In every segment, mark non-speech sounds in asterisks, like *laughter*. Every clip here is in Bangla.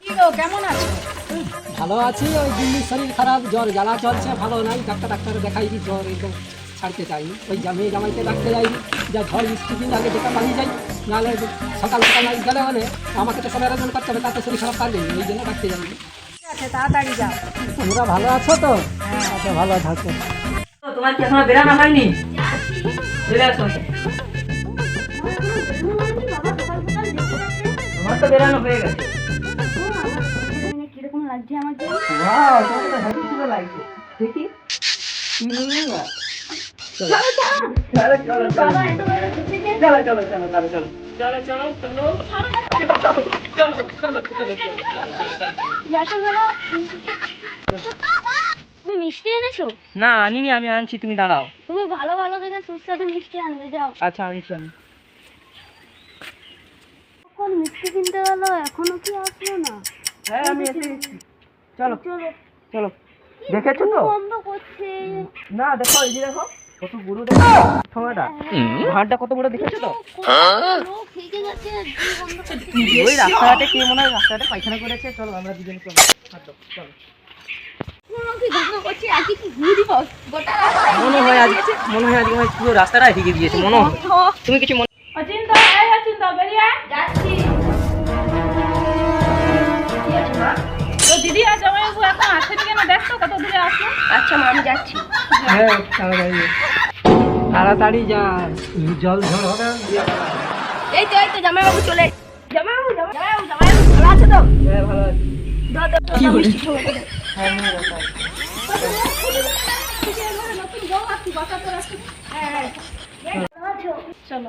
কি গো কেমন আছো? ভালো আছি ওই দিল্লির শরীর খারাপ জ্বর জ্বালা চলছে ভালো নাই ডাক্তার ডাক্তার দেখাইনি জ্বর একদম ছাড়তে চাইনি ওই জামিয়ে জামাইতে ডাকতে যাইনি যা ঝড় বৃষ্টি দিন আগে যেটা পালিয়ে যাই নাহলে সকাল সকাল না গেলে মানে আমাকে তো সবাই আয়োজন করতে হবে তাতে শরীর খারাপ পারবে এই জন্য ডাকতে যাইনি। তাড়াতাড়ি যাও। তোমরা ভালো আছো তো? আচ্ছা ভালো থাকো। তোমার কি এখনও বেরানো হয়নি? চলে আসো তোমার তো বেরানো হয়ে গেছে। কীরকম লাগছে আমাকে ওয়াও তোমার তো হেভি সুন্দর লাগছে দেখি চলো চলো। চলো চলো চলো চলো চলো। চলো চলো চলো। চলো চলো তুমি মিষ্টি এনেছো? না আনিনি আমি আনছি তুমি দাঁড়াও। তুমি ভালো ভালো দেখে সুস্বাদু মিষ্টি আনবে যাও। আচ্ছা আনছি আমি মিষ্টি কিনতে গেল এখনও কি আসলো না? হ্যাঁ আমি এসে গেছি। চলো চলো। চলো। দেখেছ তো? বন্ধ করছে। না দেখো এই যে দেখো কত বড় দেখো। সময়টা ঘাটটা কত বড় দেখেছ তো? যাচ্ছে ওই রাস্তাঘাটে কে মনে হয় রাস্তাঘাটে পায়খানা করেছে? চলো আমরা দুজন চলো। চলো। মনে হয় আজকে মনে হয় আজকে পুরো রাস্তাটাই ঢেকে দিয়েছে মনে হয়। তুমি কিছু মনে অচিন্তা অচিন্তা বেরিয়ে আয়। তো দিদি আর জামাইবাবু এখন আসেনি কেন দেখতো কত দূরে আসলো আচ্ছা মা আমি যাচ্ছি। হ্যাঁ তাড়াতাড়ি তাড়াতাড়ি যা। জল ঝড় হবে এই তো এই তো জামাইবাবু চলে জামাইবাবু জামাইবাবু জামাইবাবু ভালো আছে তো? হ্যাঁ ভালো আছে। হ্যাঁ নতুন বউ আসছি হ্যাঁ হ্যাঁ। চলো।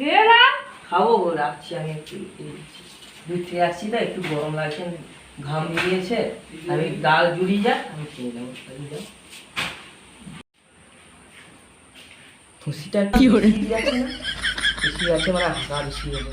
খেলা। খাব গো, রাখছি আমি একটু দুধ আসছি তো একটু গরম লাগছে ঘাম বেরিয়েছে। আমি ডাল জুড়ি যা আমি খেয়ে নেব। খুশিটা কি বেশি আছে মানে হাঁকা বেশি হবে।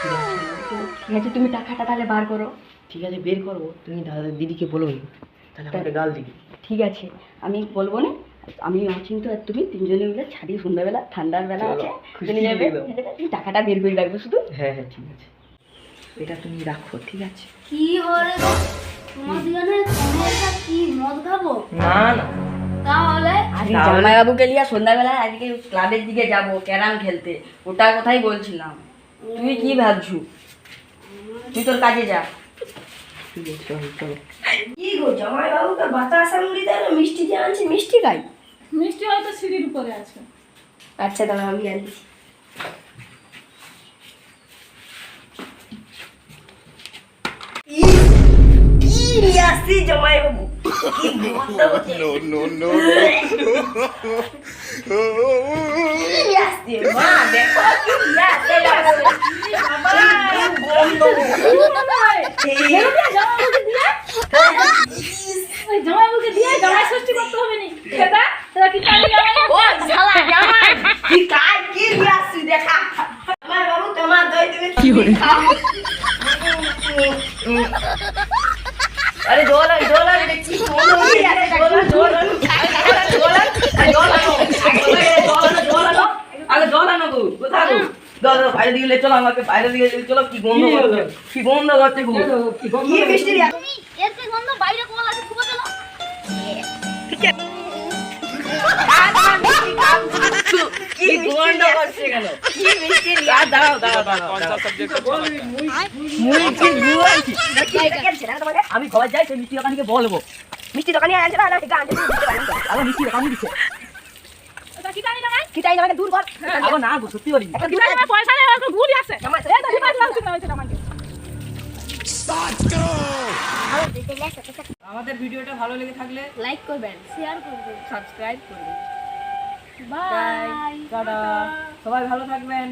ঠিক আছে। তুমি টাকাটা তাহলে বার করো। ঠিক আছে বের করব। তুমি দাদা দিদিকে বলো তাহলে আমাকে গাল দিবি। ঠিক আছে আমি বলব না আমি অচিন্ত আর তুমি তিনজনে মিলে ছাড়ি সন্ধ্যাবেলা ঠান্ডার বেলা আছে খুশি চলে যাবে। তুমি টাকাটা বের করে রাখবে শুধু। হ্যাঁ হ্যাঁ ঠিক আছে। এটা তুমি রাখো ঠিক আছে। কি হরে তোমার কি মদ খাব? না না। তাহলে? জামাইবাবুকে নিয়ে সন্ধ্যাবেলা আজকে ক্লাবের দিকে যাব ক্যারাম খেলতে। ওটার কথাই বলছিলাম। তুই কি ভাবছু? তুই তোর কাজে যা। কি গো জামাইবাবুকে বাতাসা মুড়ি দেয় না? মিষ্টি দিয়ে আনছি মিষ্টি খাই মিষ্টি হয়তো সিঁড়ির উপরে আছে। আচ্ছা দাদা আমি আনছি। কি নিয়ে আসছি জামাইবাবু? কি গন্ধ হচ্ছে। কি মা, দেখো *laughs* আরে দোলা দোলা দেখছি দোলা দোলা দোলা দোলা দোলা দোলা আগে দোলা নগু কোথায় দাদা বাইরে দিকে চলো আমাকে বাইরে দিকে চলো কি গন্ধ করছে? কি গন্ধ করছে গো? কি গন্ধ কি করছে? মিষ্টি এর কি গন্ধ বাইরে কোন আছে? খুব চলো কি গন্ধ করছে কেন কি মিষ্টি আর দাঁড়াও দাঁড়াও দাঁড়াও দাঁড়াও। মুই কি বুয়াইছি আমি ঘরে যাই সেই মিষ্টি দোকানিকে বলব। মিষ্টি দোকানি আছে না না গান আবার মিষ্টি দোকানি দিচ্ছে চাই আমাকে দূর কর আবার না গো সত্যি বলি কি জানি পয়সা নেই ভুল আছে। এই তো না হইছে আমাকে আমাদের ভিডিওটা ভালো লেগে থাকলে লাইক করবেন শেয়ার করবেন। সাবস্ক্রাইব করবেন। বাই টাটা। সবাই ভালো থাকবেন।